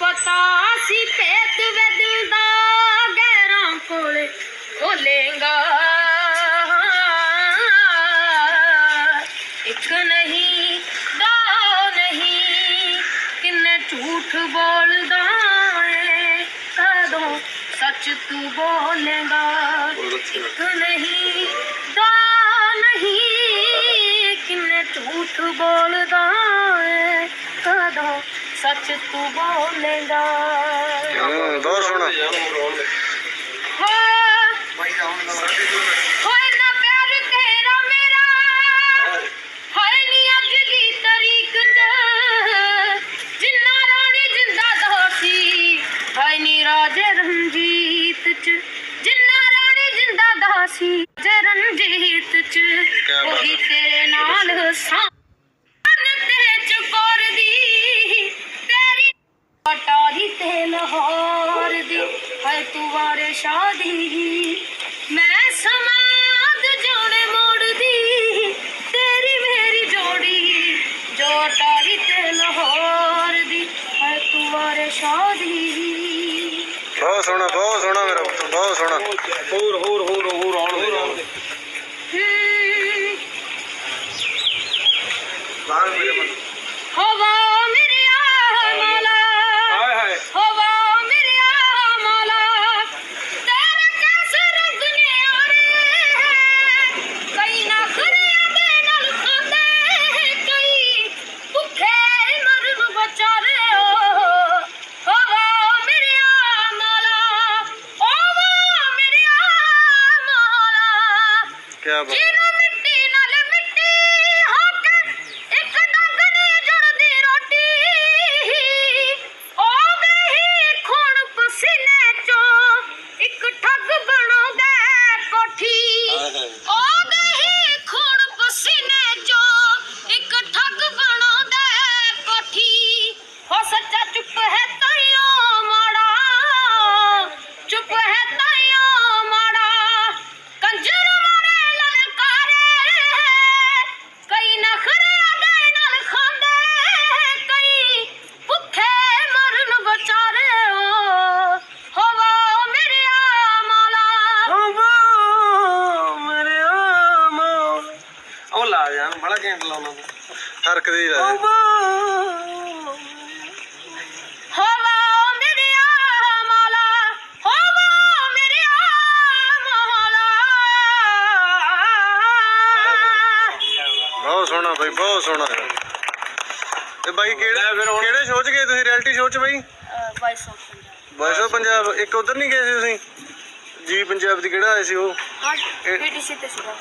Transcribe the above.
ਪਤਾ ਸੀ ਪੇਤ ਵੇ ਦਾ ਗੈਰਾਂ ਕੋਲ ਖੋਲੇਗਾ। ਇੱਕ ਨਹੀਂ, ਦੋ ਨਹੀਂ, ਕਿੰਨੇ ਝੂਠ ਬੋਲਦਾ ਕਦੋਂ ਸੱਚ ਤੂੰ ਬੋਲੇਗਾ? ਇੱਕ ਨਹੀਂ, ਦੋ ਨਹੀਂ, ਕਿੰਨੇ ਝੂਠ ਬੋਲਦਾ ਸੱਚ ਤੂੰ ਬੋਲੇਗਾ। ਬਹੁਤ ਸੋਹਣਾ। ਜਿੰਨਾ ਰਾਣੀ ਜਿੰਦਾ ਦਾਸੀ ਹੋਏ ਨੀ ਰਾਜੇ ਰਣਜੀਤ ਚ। ਜਿੰਨਾ ਰਾਣੀ ਜਿੰਦਾ ਦਾਸੀ ਜੇ ਰਣਜੀਤ ਚ। ਹੈ ਤੂੰ ਵਾਰੇ ਸ਼ਾਦੀ। ਮੈਂ ਸਮਾਦ ਜਾਣੇ ਮੋੜਦੀ ਤੇਰੀ ਮੇਰੀ ਜੋੜੀ ਜੋ ਟਾਰੀ ਤੇ ਲਾਹੌਰ ਦੀ ਹੈ ਤੂੰ ਵਾਰੇ ਸ਼ਾਦੀ। ਬਹੁਤ ਸੋਹਣਾ ਬਹੁਤ ਸੋਹਣਾ ਮੇਰਾ ਪੁੱਤ ਬਹੁਤ ਸੋਹਣਾ। ਹੋਰ ਹੋਰ ਹੋਰ ਹੋਰ ਆਉਣ Yeah. ਲਾ ਜਾਨ ਬੜਾ ਘੈਂਟ ਲਾਉਣਾ ਤੂੰ। ਹਰਕਦੀ ਦਾ ਹਵਾ ਮੇਰਿਆ ਮਾਲਾ ਹਵਾ ਮੇਰਿਆ ਮਾਲਾ। ਬਹੁਤ ਸੋਹਣਾ ਬਾਈ ਬਹੁਤ ਸੋਹਣਾ। ਤੇ ਬਾਈ ਕਿਹੜੇ ਫਿਰ ਹੁਣ- ਕਿਹੜੇ ਸ਼ੋਅ 'ਚ ਗਏ ਤੁਸੀਂ? ਰਿਐਲਿਟੀ ਸ਼ੋਅ 'ਚ ਬਾਈ? ਵਾਇਸ ਆਫ ਪੰਜਾਬ ਪੰਜਾਬ ਇੱਕ ਉਧਰ ਨਹੀਂ ਗਏ ਸੀ ਤੁਸੀਂ? ਜੀ ਪੰਜਾਬ ਦੀ ਕਿਹੜਾ ਆਇਆ ਸੀ ਉਹ? ਹਾਂ ਪੀਟੀਸੀ ਤੇ ਸੀਗਾ।